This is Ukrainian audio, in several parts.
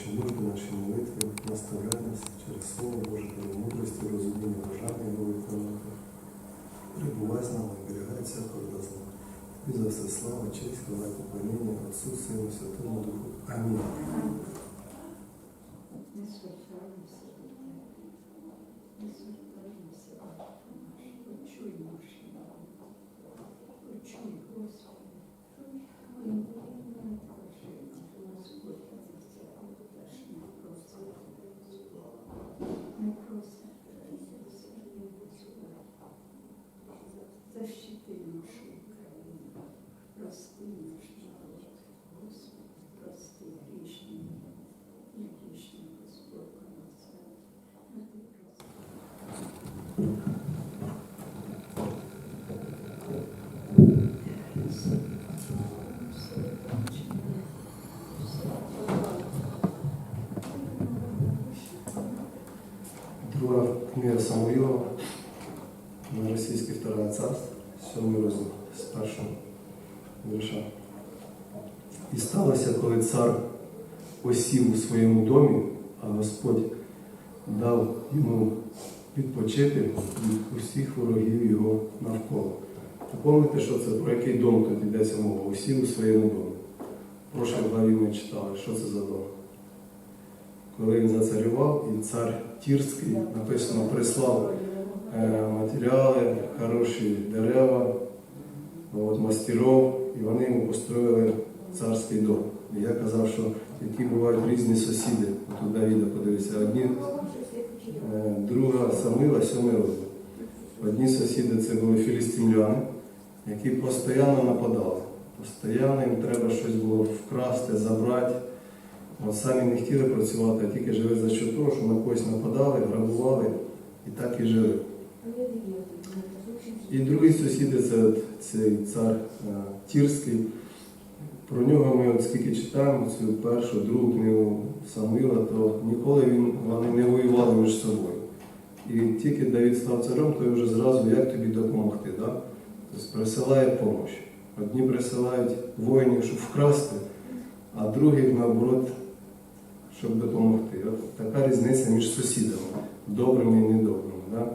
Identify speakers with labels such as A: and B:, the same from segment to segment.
A: наші молитви, наші молитви, наставляй нас через Слово Боже, до мудрості, розуміння, бажання його виконувати. Прибувай з нами, оберігай всякого до зла. І за все слава, честь, хвала, поклоніння Отцу, Сину, Святому Духу. Амінь.
B: Не звертаємося до тебе, не звертаємося до наш. Почуй наші молитви. Почуй, Господи. І не кажи, Господи, це будеш не просити. Не просимо Тебе, Господи. Защити нашу Україну. Прости наш народ. Господи, прости грішні. Не грішні, Господь, на це. А ти прости.
A: Друга Самуїла на російське второе царство, сьомий розділ з першого вірша. І сталося, коли цар осів у своєму домі, а Господь дав йому відпочити від усіх ворогів його навколо. Помните, що це про який дом тут йдеться мова? Осів у своєму домі. В прошлій главі ми читали, що це за дом. Коли він зацарював, і цар Тірський написано прислав е, матеріали, хороші дерева, от, мастеров, і вони йому построїли царський дом. І я казав, що які бувають різні сусіди. Тут Давіда подивися, одні, е, друга Самила, розділ. Одні сусіди це були філістимляни, які постійно нападали. Постійно їм треба щось було вкрасти, забрати. От самі не хотіли працювати, а тільки жили за що того, що на когось нападали, грабували і так і жили. І другі сусіди це цей цар е, Тірський. Про нього ми от скільки читаємо цю першу, другу книгу Самуїла, то ніколи він, вони не воювали між собою. І тільки Давид став царем, то вже зразу як тобі допомогти. Да? Тобто присилає допомогу. Одні присилають воїнів, щоб вкрасти, а другі, наоборот, щоб допомогти. От така різниця між сусідами, добрими і недобрими. Да?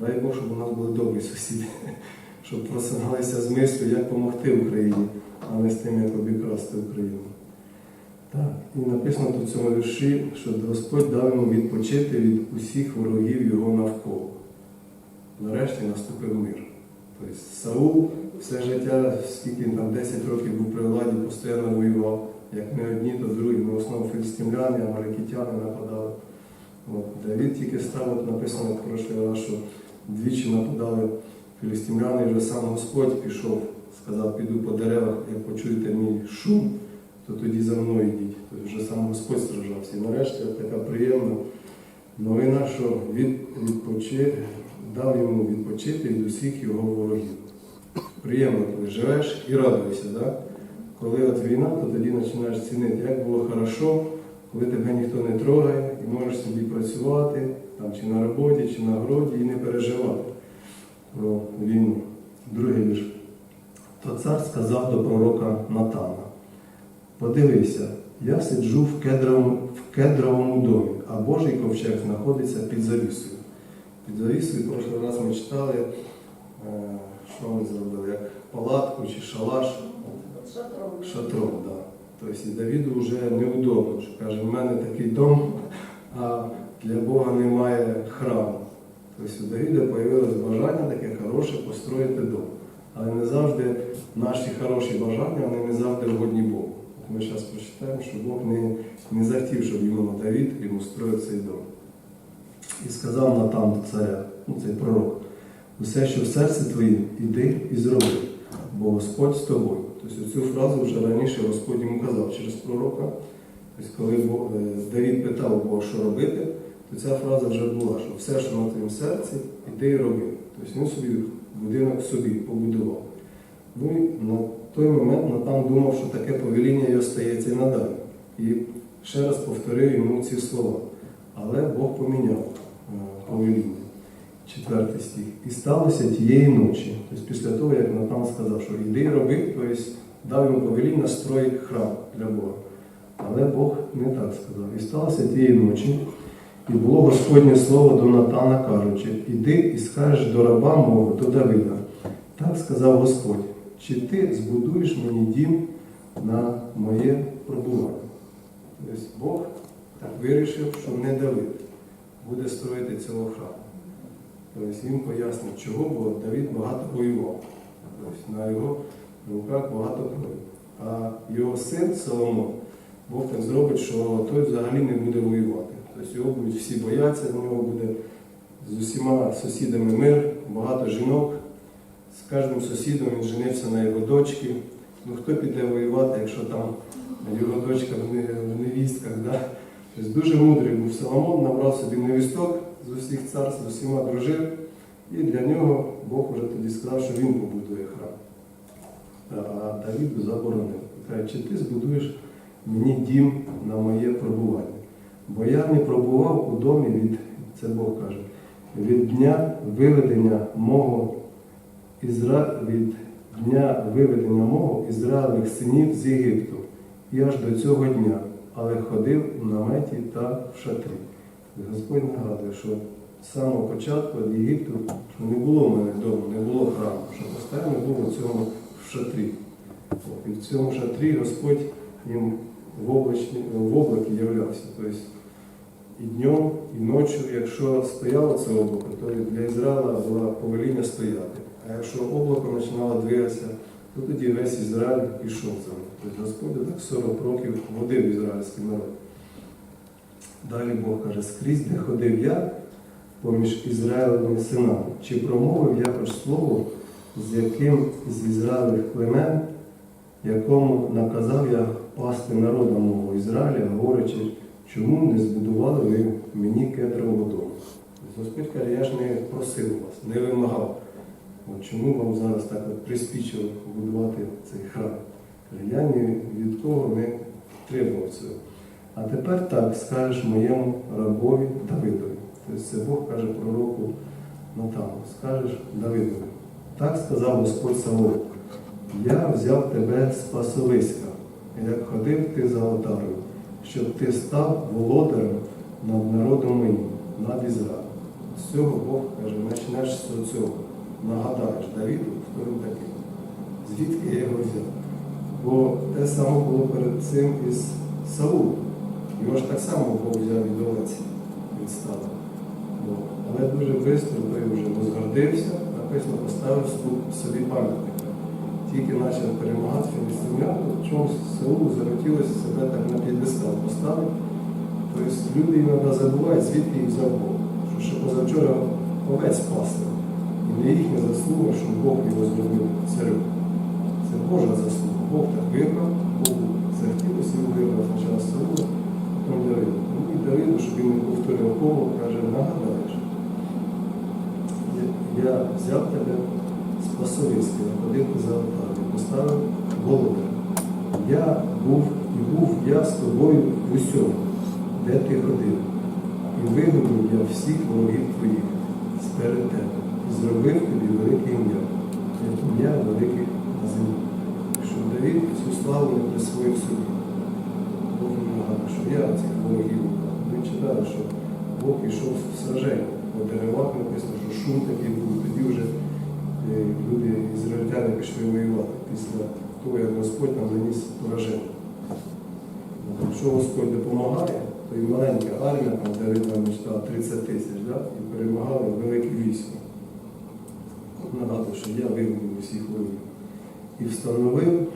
A: Дай Бог, щоб у нас були добрі сусіди, щоб просиналися з мислю, як допомогти Україні, а не з тим, як обікрасти Україну. Так, і написано тут в цьому вірші, що Господь дав йому відпочити від усіх ворогів його навколо. Нарешті наступив мир. Тобто Саул все життя, скільки там 10 років був при владі, постійно воював. Як не одні, то другі. Ми в основному філістимляни, амалікітяни нападали. От. Давид тільки став, от написано в прошлий раз, що двічі нападали філістимляни, і вже сам Господь пішов, сказав, піду по деревах, як почуєте мій шум, то тоді за мною йдіть. Тобто вже сам Господь страждався. І нарешті от така приємна новина, що від, відпочи, дав йому відпочити від усіх його ворогів. Приємно, коли живеш і радуєшся. Да? Коли от війна, то тоді починаєш цінити, як було хорошо, коли тебе ніхто не трогає, і можеш собі працювати, там, чи на роботі, чи на городі, і не переживати про війну. Другий вірш. То цар сказав до пророка Натана: Подивися, я сиджу в кедровому, в кедровому домі, а Божий ковчег знаходиться під завісою. Під завісою, прошлий раз ми читали, е, що ми зробили, як палатку чи шалаш шатром. Да. Тобто Давіду вже неудобно, що каже, в мене такий дом, а для Бога немає храму. Тобто у Давіда з'явилось бажання таке хороше построїти дом. Але не завжди наші хороші бажання, вони не завжди вгодні Богу. От Ми зараз прочитаємо, що Бог не, не захотів, щоб йому Давід йому строїв цей дом. І сказав Натан царя, ну цей пророк, усе, що в серці твоїм, іди і зроби, бо Господь з тобою. Тобто цю фразу вже раніше Господь йому казав через пророка. Тобто, коли е, Давід питав Бога, що робити, то ця фраза вже була, що все, що на твоєму серці, іди і роби. Тобто він собі будинок собі побудував. Ну і на той момент Натан думав, що таке повеління його стається і надалі. І ще раз повторив йому ці слова. Але Бог поміняв е, повеління. Четвертий стих. І сталося тієї ночі, тобто після того, як Натан сказав, що йди роби, тобто дав йому повеління строїть храм для Бога. Але Бог не так сказав. І сталося тієї ночі, і було Господнє слово до Натана, кажучи, іди і скажеш до раба мого, до Давида. Так сказав Господь, чи ти збудуєш мені дім на моє пробування? Тобто Бог так вирішив, що не Давид буде строїти цього храму. Тобто він пояснив, чого, бо Давид багато воював. Тобто на його руках багато крові. А його син Соломон, Бог так зробить, що той взагалі не буде воювати. Тобто його будуть всі бояться, в нього буде з усіма сусідами мир, багато жінок. З кожним сусідом він женився на його дочки. Ну хто піде воювати, якщо там його дочка в невістках, да? Тобто дуже мудрий був Соломон, набрав собі невісток з усіх царств, з усіма дружин. І для нього Бог уже тоді сказав, що він побудує храм. А Давіду заборонив. Каже, чи ти збудуєш мені дім на моє пробування? Бо я не пробував у домі від, це Бог каже, від дня виведення мого Ізра... від дня виведення мого Ізраїлевих синів з Єгипту і аж до цього дня, але ходив в наметі та в шатрі. Господь нагадує, що з самого початку від Єгипту не було в мене вдома, не було храму, що постійно був у цьому в шатрі. І в цьому шатрі Господь їм в, облачні, в облакі являвся. Тобто і днем, і ночі, якщо стояло це облако, то для Ізраїля було повеління стояти. А якщо облако починало двигатися, то тоді весь Ізраїль пішов за ним. Тобто Господь так 40 років водив ізраїльський народ. Далі Бог каже, скрізь, де ходив я, поміж Ізраїлевими синами, чи промовив я хоч слово, з яким з Ізраїлевих племен, якому наказав я пасти народа мого Ізраїля, говорячи, чому не збудували ви мені кедрового дому? Господь каже, я ж не просив вас, не вимагав. От чому вам зараз так от приспічило будувати цей храм? Я ні від кого не требував цього. А тепер так скажеш моєму рабові Давидові. Тобто це Бог каже пророку Натану, скажеш Давидові. Так сказав Господь Савол, я взяв тебе з пасовиська, як ходив ти за отарою, щоб ти став володарем над народом моїм, над Ізраїлем. З цього Бог каже, почнеш з цього. Нагадаєш Давіду, хто він такий, звідки я його взяв. Бо те саме було перед цим із Саулом. Його ж так само Бог взяв від овець від стада. Але дуже швидко той вже розгордився, написано, поставив собі- собі пам'ятник. Тільки почав перемагати філістимлян, то чомусь Саулу захотілося себе так на п'єдестал поставити. Тобто люди іноді забувають, звідки їх взяв Бог. Що ще позавчора овець пасли. І не їхня заслуга, що Бог його зробив царем. Це Божа заслуга. Бог так вибрав, Богу захотілося його вибрав спочатку Саула, потім Давида. Ну і Давиду, помилку, каже, нагадаєш. Я- взяв тебе з пасовиська, ходив ти за алтарем, поставив голову. Я був і був я з тобою в усьому, де ти ходив. І вигнав я всіх ворогів твоїх сперед тебе, і зробив тобі велике ім'я, як ім'я великих на землі. Щоб Давид цю славу не присвоїв собі. Бог йому нагадує, що я цих ворогів. Ми читали, що Бог йшов в сраження. По деревах написано, що шум такий був. Тоді вже е, люди ізраїльтяни пішли воювати після того, як Господь нам наніс пораження. Якщо Господь допомагає, то і маленька армія, там Давид нам читав 30 тисяч, да? і перемагали велике військо. Нагадую, що я вивів усіх ворогів. І встановив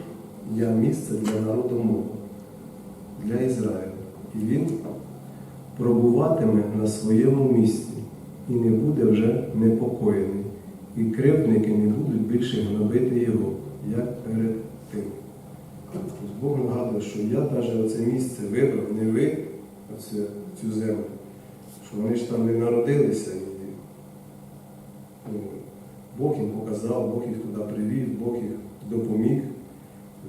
A: я місце для народу мого, для Ізраїля. І він пробуватиме на своєму місці і не буде вже непокоєний, і кривдники не будуть більше гнобити його, як перед тим. Тобто Бог нагадує, що я навіть оце місце вибрав, не ви, оце, цю землю, що вони ж там не народилися. Бог їм показав, Бог їх туди привів, Бог їх допоміг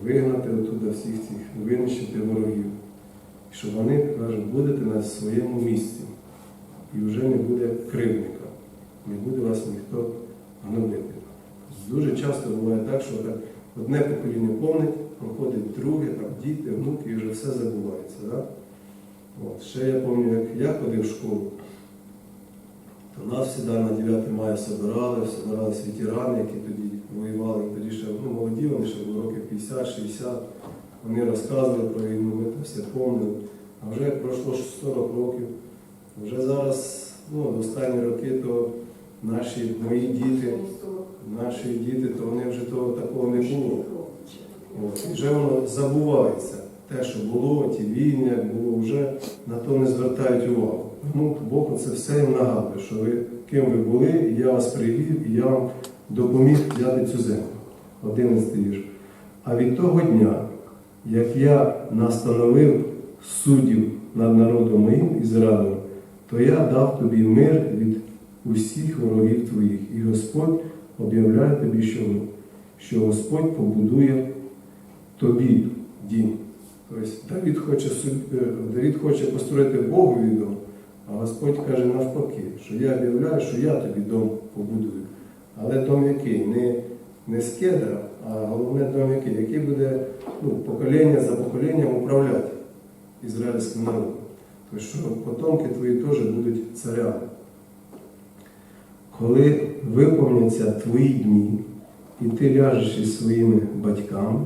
A: вигнати оттуда всіх цих, винищити ворогів. І щоб вони кажуть, будете на своєму місці. І вже не буде кривдника, не буде вас ніхто гнобити. Дуже часто буває так, що одне покоління помнить, проходить друге, там діти, внуки, і вже все забувається. Да? От. Ще я пам'ятаю, як я ходив в школу, то нас завжди на 9 мая собирали, собиралися ветерани, які тоді воювали, тоді ще ну, молоді, вони ще були років 50-60. Вони розказували про війну, ми це все пам'ятали. А вже пройшло 40 років, вже зараз, ну, останні роки, то наші мої діти, наші діти, то вони вже того такого не було. От, і вже воно забувається. Те, що було, ті війни, як було, вже на то не звертають увагу. Тому Бог це все їм нагадує, що ви ким ви були, я вас привів, і я вам допоміг взяти цю землю. 11 вірш. А від того дня, як я настановив суддів над народом моїм Ізраїлем, то я дав тобі мир від усіх ворогів твоїх, і Господь об'являє тобі, що, що Господь побудує тобі дім. Тобто Давид хоче, е, Давид хоче построїти Богу дом, а Господь каже навпаки, що я об'являю, що я тобі дом побудую. Але дом який? Не, не з кедра, а головне дом який, який буде ну, покоління за поколінням управляти ізраїльським народом. Тобто, що потомки твої теж будуть царями. Коли виповняться твої дні, і ти ляжеш із своїми батьками,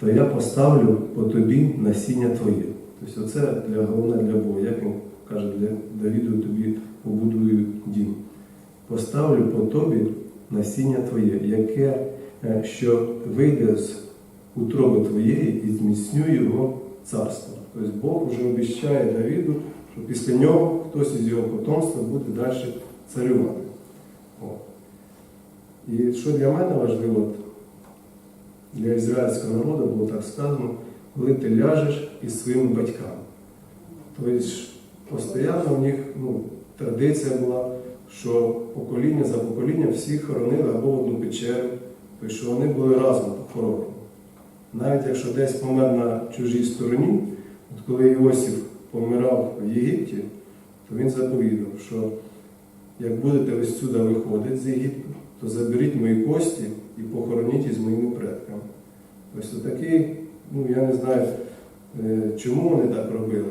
A: то я поставлю по тобі насіння твоє. Тобто це для головне для Бога. Як він каже, для Давіду тобі побудую дім. Поставлю по тобі насіння твоє, яке що вийде з утроби твоєї і зміцню його царство. Тобто Бог вже обіщає Давіду, що після нього хтось із його потомства буде далі царювати. О. І що для мене важливо, для ізраїльського народу було так сказано, коли ти ляжеш із своїми батьками. Тобто постійно в них ну, традиція була, що покоління за поколінням всі хоронили або одну печеру, тобто що вони були разом похоронені. Навіть якщо десь помер на чужій стороні, от коли Іосиф помирав в Єгипті, то він заповідав, що як будете ви сюди виходити з Єгипту, то заберіть мої кості і похороніть із моїми предками. Ось отакий, ну я не знаю, е, чому вони так робили.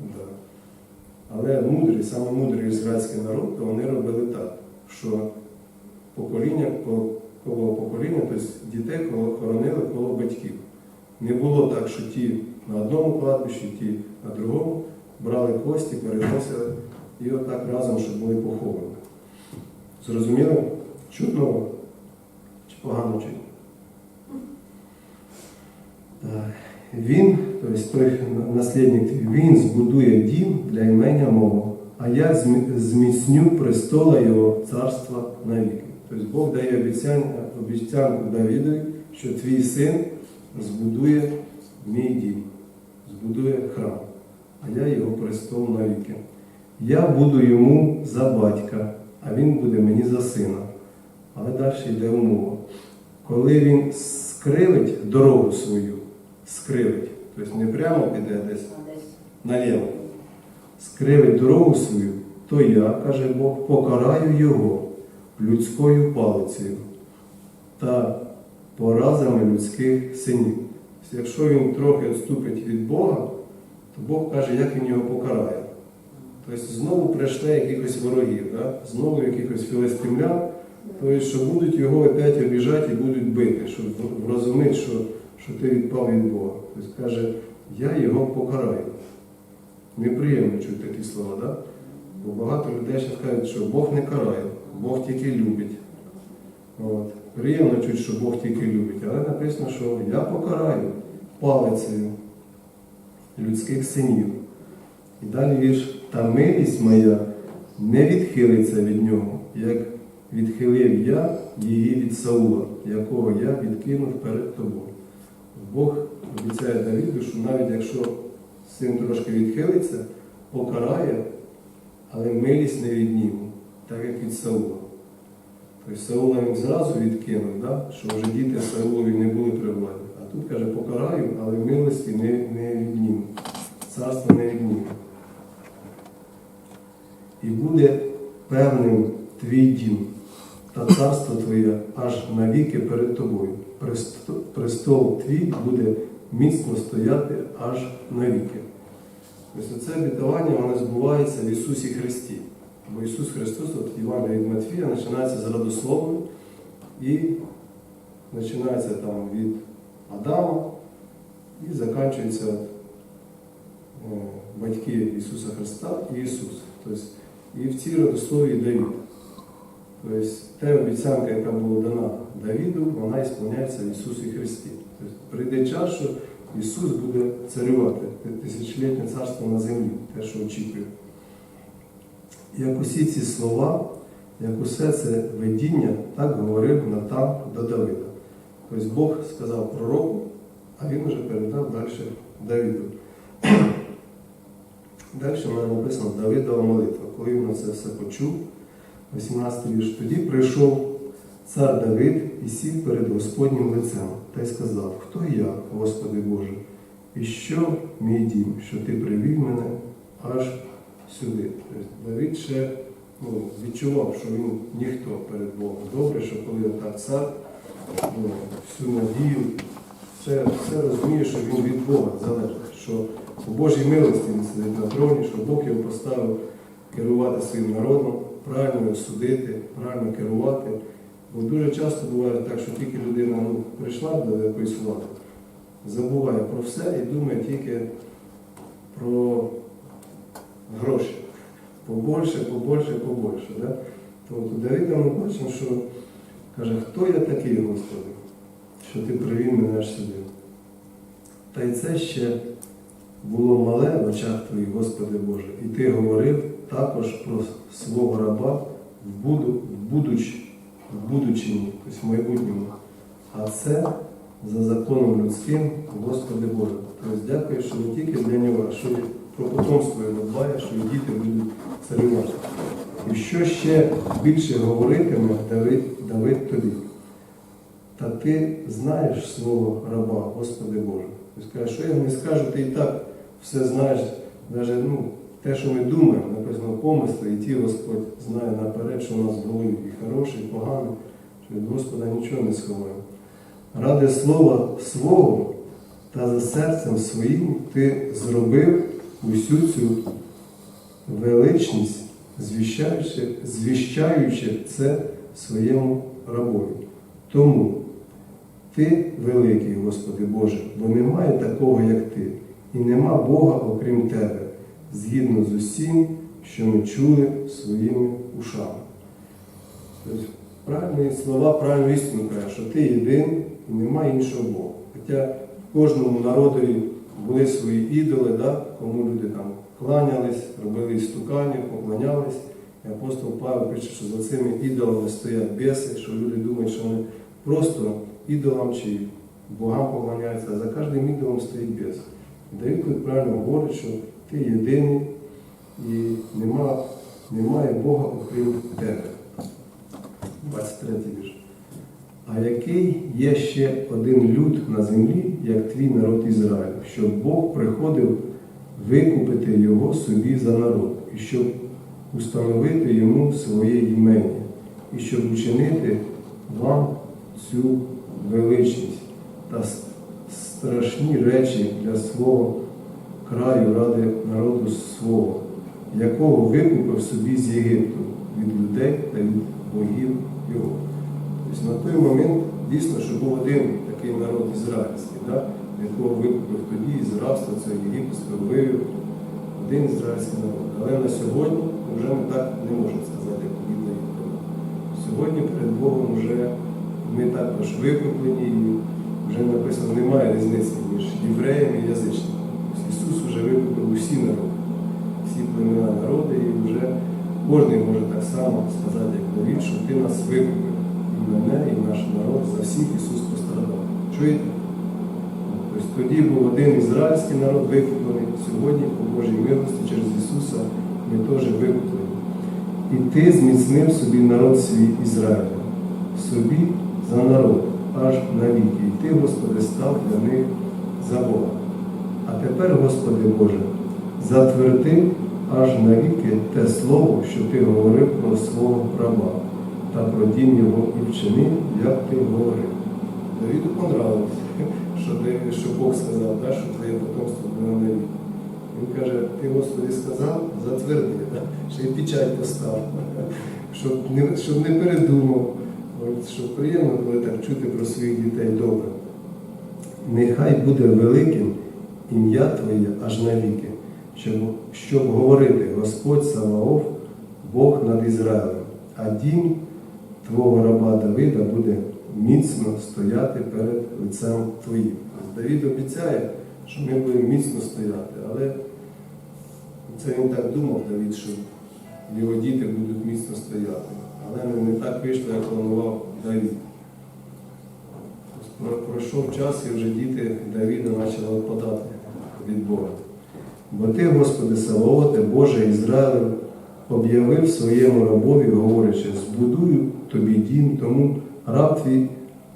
A: Да. Але мудрий, саме мудрий ізраїльський народ, то вони робили так, що покоління по коло покоління, тобто дітей хоронили коло батьків. Не було так, що ті на одному кладбищі, ті на другому, брали кості, переносили і отак разом, щоб були поховані. Зрозуміли? Чутно чи погано? Так. Він, тобто той наслідник, він збудує дім для імення мого, а я змі- зміцню престола його царства навіки. Тобто Бог дає обіцянку, обіцянку Давідові, що твій син збудує мій дім, збудує храм, а я його престол навіки. Я буду йому за батька, а він буде мені за сина. Але далі йде умова. Коли він скривить дорогу свою, скривить, тобто не прямо піде десь наліво, скривить дорогу свою, то я, каже Бог, покараю його людською палицею та поразами людських синів. Якщо він трохи відступить від Бога, то Бог каже, як він його покарає. Тобто знову прийшли якихось ворогів, да? знову якихось філистимлян, тобто, що будуть його опять обіжати і будуть бити, щоб врозуміти, що, що ти відпав від Бога. Тобто каже, я його покараю. Неприємно чути такі слова, да? бо багато людей ще кажуть, що Бог не карає, Бог тільки любить. От. Приємно чути, що Бог тільки любить, але написано, що я покараю палицею людських синів. І далі вірш, та милість моя не відхилиться від нього, як відхилив я її від Саула, якого я відкинув перед тобою. Бог обіцяє Давіду, що навіть якщо син трошки відхилиться, покарає, але милість не від нього, так як від Саула. Тобто Саула він зразу відкинув, да? що вже діти Саулові не були при владі. А тут каже, покараю, але милості не, не відніму. Царство не відніму. І буде певним твій дім, та царство Твоє аж навіки перед Тобою. Престол Твій буде міцно стояти аж навіки. Ось це обітування воно збувається в Ісусі Христі. Бо Ісус Христос, от Івана від Матфія, починається з родословної і починається там від Адама і закінчується е, батьки Ісуса Христа і Ісус. Тобто, і в цій родослові Давід. Тобто, та обіцянка, яка була дана Давіду, вона ісполняється в Ісусі Христі. Тобто, прийде час, що Ісус буде царювати тисячолітнє царство на землі, те, що очікує. Як усі ці слова, як усе це видіння, так говорив Натан до Давида. Тобто Бог сказав пророку, а він вже передав далі Давіду. Далі в мене написано Давидова молитва. Коли він це все почув, 18 вірш, тоді прийшов цар Давид і сів перед Господнім лицем та й сказав, хто я, Господи Боже, і що мій дім, що ти привів мене аж сюди. Тобто Давид ще ну, відчував, що він ніхто перед Богом. Добре, що коли отак цар ну, всю надію, все, все розуміє, що він від Бога залежить, що у Божій милості він сидить на троні, що Бог його поставив керувати своїм народом, правильно судити, правильно керувати. Бо дуже часто буває так, що тільки людина ну, прийшла до якоїсь влади, забуває про все і думає тільки про гроші. Побольше, побольше, побольше. Да? То от ми бачимо, що каже, хто я такий, Господи, що ти привів мене аж сюди. Та й це ще було мале в очах твоїх, Господи Боже, і ти говорив також про свого раба в, буду, в, будуч, в будучині, тобто в майбутньому. А це за законом людським, Господи Боже. Тобто дякую, що не тільки для нього, а що про потомство його дбає, що і діти будуть царювати. І що ще більше говоритиме Давид, Давид тобі? Та ти знаєш свого раба, Господи Боже. Тобто каже, що я не скажу, ти і так все знаєш, навіть ну, те, що ми думаємо, написано помисли, і ті Господь знає наперед, що у нас в голові і хороше, і погане, що від Господа нічого не сховаємо. Ради слова свого та за серцем своїм ти зробив усю цю величність, звіщаючи, звіщаючи це своєму рабові. Тому ти великий, Господи Боже, бо немає такого, як ти, і нема Бога, окрім Тебе, згідно з усім, що ми чули своїми ушами. Тобто, правильні слова, правильну істину каже, що ти єдиний і немає іншого Бога. Хоча в кожному народові були свої ідоли, да, кому люди там кланялись, робили стукання, поклонялись. І апостол Павло пише, що за цими ідолами стоять біси, що люди думають, що вони просто ідолам чи богам поклоняються, а за кожним ідолом стоїть біс. Тут правильно говорить, що ти єдиний і нема, немає Бога окрім тебе. 23 вірш. А який є ще один люд на землі, як твій народ Ізраїль, щоб Бог приходив викупити його собі за народ, і щоб установити йому своє імення, і щоб учинити вам цю величність та страшні речі для свого краю ради народу свого, якого викупив собі з Єгипту від людей та від богів його. Тобто на той момент дійсно, що був один такий народ ізраїльський, да, якого викупив тоді із рабства, це єгипетського вивів, один ізраїльський народ. Але на сьогодні вже ми так не можемо сказати, як тоді казав. Сьогодні перед Богом вже ми також викуплені і вже написано, немає різниці між євреями і язичниками. Тобто Ісус вже викупив усі народи, всі племена народи, і вже кожен може так само сказати, як Давід, що ти нас викупив. Мене, і наш народ, за всіх Ісус пострадав. Чуєте? Тобто тоді був один ізраїльський народ викуплений, сьогодні, по Божій милості, через Ісуса ми теж викуплені. І ти зміцнив собі народ свій Ізраїля, собі за народ, аж навіки. І ти, Господи, став для них за Бога. А тепер, Господи Боже, затверди аж навіки те слово, що ти говорив про свого раба. Та про дім його і вчинив, як ти говорив. Давіду понравилось, що, ти- що Бог сказав, да, що твоє потомство було на вік. Він каже, ти Господи сказав, затверди, ще й печать постав, щоб не, щоб не передумав. Що приємно, коли так чути про своїх дітей добре. Нехай буде великим ім'я Твоє аж навіки, щоб, щоб говорити Господь Саваоф, Бог над Ізраїлем, а дім Твого раба Давида буде міцно стояти перед лицем Твоїм. Давид обіцяє, що ми будемо міцно стояти, але це він так думав, Давид, що його діти будуть міцно стояти. Але не, так вийшло, як планував Давид. Про- Пройшов час і вже діти Давіда почали відпадати від Бога. Бо ти, Господи, Савооте, Боже Ізраїлю, об'явив своєму рабові, говорячи, збудую тобі дім, тому раб твій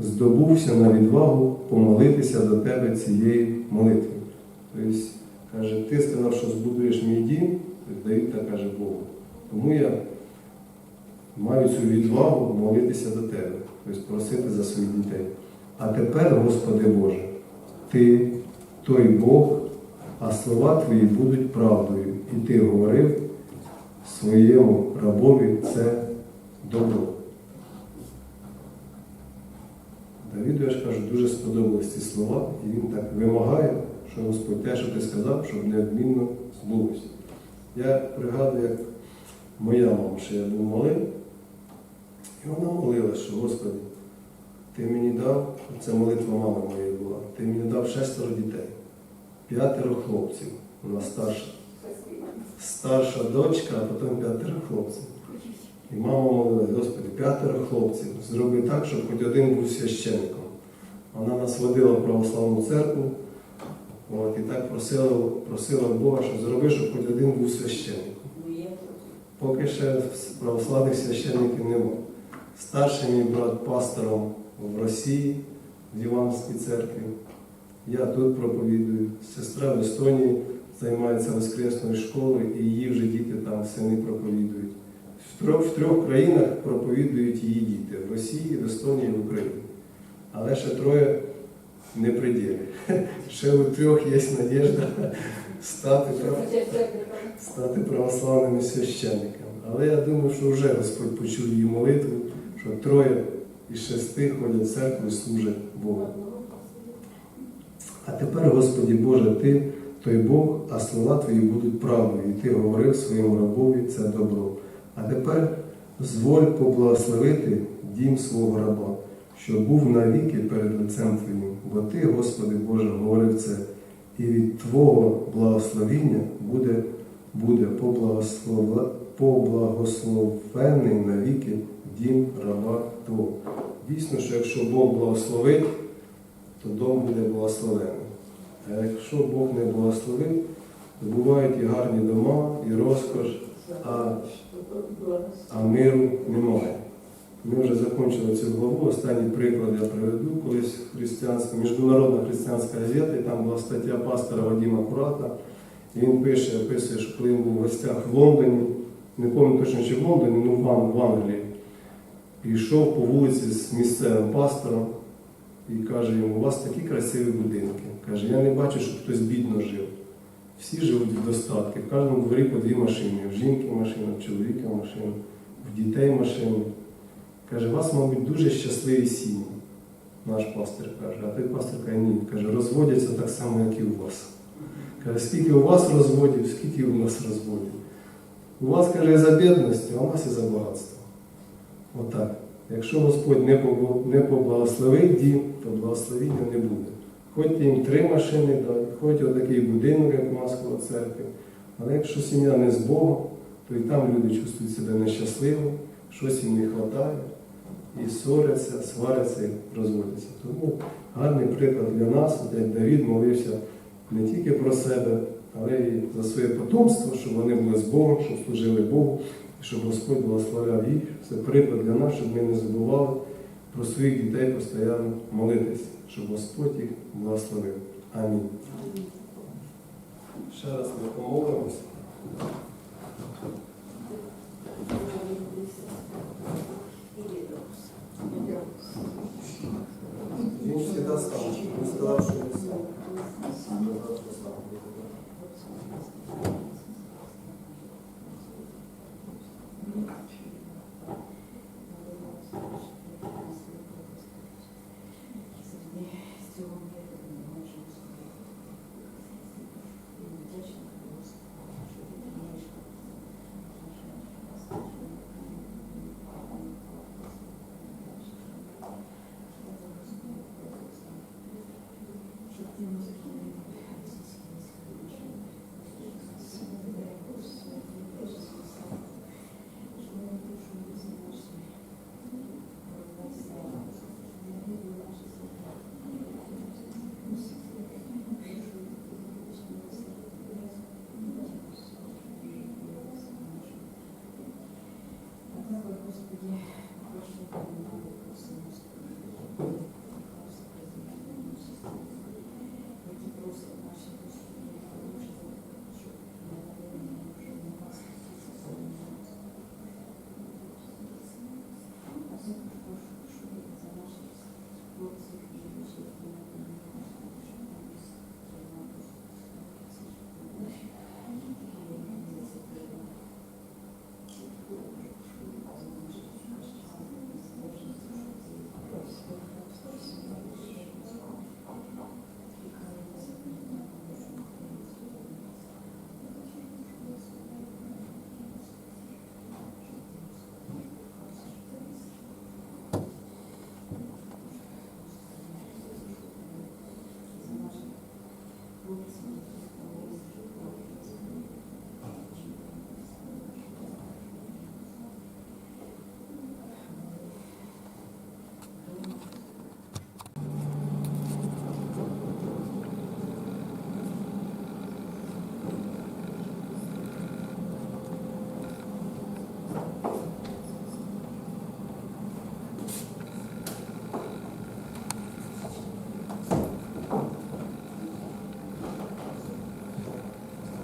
A: здобувся на відвагу помолитися до тебе цією молитвою. Тобто, каже, ти сказав, що збудуєш мій дім, Давид так каже Богу. Тому я маю цю відвагу молитися до тебе, тобто просити за своїх дітей. А тепер, Господи Боже, Ти той Бог, а слова Твої будуть правдою. І Ти говорив своєму рабові це добро. Давіду, я ж кажу, дуже сподобались ці слова, і він так вимагає, що Господь те, що ти сказав, щоб неодмінно збулося. Я пригадую, як моя мама, що я був малий, і вона молилась, що Господи, ти мені дав, це молитва мами моєї була, ти мені дав шестеро дітей, п'ятеро хлопців, вона старша. Старша дочка, а потім п'ятеро хлопців. І мама молилась, Господи, п'ятеро хлопців, зроби так, щоб хоч один був священником. Вона нас водила в православну церкву, от, і так просила, просила Бога, що зроби, щоб хоч один був священником. Поки ще православних священників нема. Старший мій брат пастором в Росії, в Іванській церкві. Я тут проповідую. Сестра в Естонії займається воскресною школою, і її вже діти там сини проповідують. В трьох, країнах проповідують її діти в Росії, в Естонії, в Україні. Але ще троє не при ділі. Ще у трьох є надіжда стати стати православними священниками. Але я думаю, що вже Господь почув її молитву, що троє із шести ходять в церкву і служать Богу. А тепер, Господі Боже, Ти той Бог, а слова Твої будуть правдою, і Ти говорив своєму рабові це добро. А тепер зволь поблагословити дім свого раба, що був навіки перед лицем Твоїм. Бо Ти, Господи Боже, говорив це, і від Твого благословіння буде, буде поблагослов... поблагословений навіки дім раба Твого. Дійсно, що якщо Бог благословить, то дом буде благословений. А якщо Бог не благословив, то бувають і гарні дома, і розкош, а, миру немає. Ми вже закінчили цю главу. Останній приклад я приведу. Колись християнська, міжнародна християнська газета, і там була стаття пастора Вадима Курата. І він пише, описує, що коли він був в гостях в Лондоні, не пам'ятаю точно, чи в Лондоні, ну в Англії, і йшов по вулиці з місцевим пастором і каже йому, у вас такі красиві будинки. Каже, я не бачу, щоб хтось бідно жив. Всі живуть в достатку. В кожному дворі по дві машини. В жінки машина, в чоловіка машина, в дітей машина. Каже, у вас, мабуть, дуже щасливі сім'ї. Наш пастир каже, а той пастир каже, ні. Каже, розводяться так само, як і у вас. Каже, скільки у вас розводів, скільки у нас розводів. У вас, каже, за бідності, а у нас і за багатство. Отак. Якщо Господь не поблагословить дім, то благословіння не буде. Хоч їм три машини дай, хоч отакий будинок, як коло церкви. Але якщо сім'я не з Богом, то і там люди чувствують себе нещасливо, щось їм не вистачає, і ссоряться, сваряться і розводяться. Тому гарний приклад для нас, як Давід молився не тільки про себе, але й за своє потомство, щоб вони були з Богом, щоб служили Богу, і щоб Господь благословляв їх. Це приклад для нас, щоб ми не забували про своїх дітей постійно молитись, щоб Господь їх благословив. Амінь. Ще раз ми помолимося.
C: Він завжди став.
A: Він сказав, що він став.
B: Сам.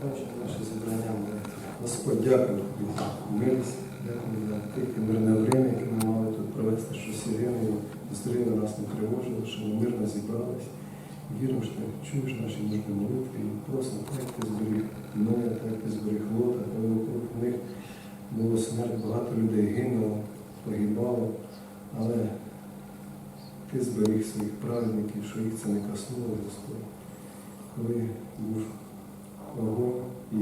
A: Бачите, наше зібрання ми. Господь, дякую тобі за милість, дякую за тихе мирне время, яке ми мали тут провести, що сирени зустріли нас не тривожили, що ми мирно зібрались. Віримо, що ти чуєш наші мужні молитви і просимо, так ти зберіг мене, так ти зберіг лота, коли вокруг них було смерть, багато людей гинуло, погибало, але ти зберіг своїх праведників, що їх це не коснуло, Господь. Коли був огонь і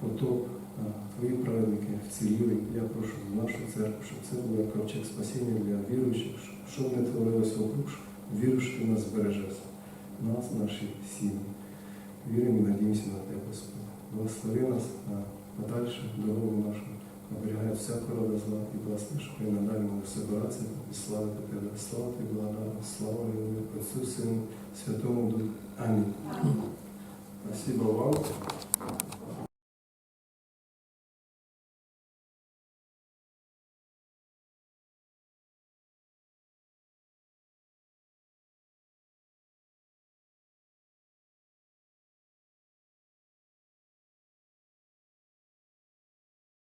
A: потоп, а твої праведники вціліли. Я прошу нашу церкву, щоб це був як ковчег спасіння для віруючих, щоб не творилось вокруг, щоб ти нас збережеш, нас, наші сім'ї. Віримо і надіємося на тебе, Господи. Благослови нас на подальшу дорогу нашу, оберігай всяку рода зла і благослови, щоб ми надалі могли собиратися і славити тебе. Слава Ти, благодарна, слава і Отцю, Сину, Святому Духу. Амінь. Спасибо вам.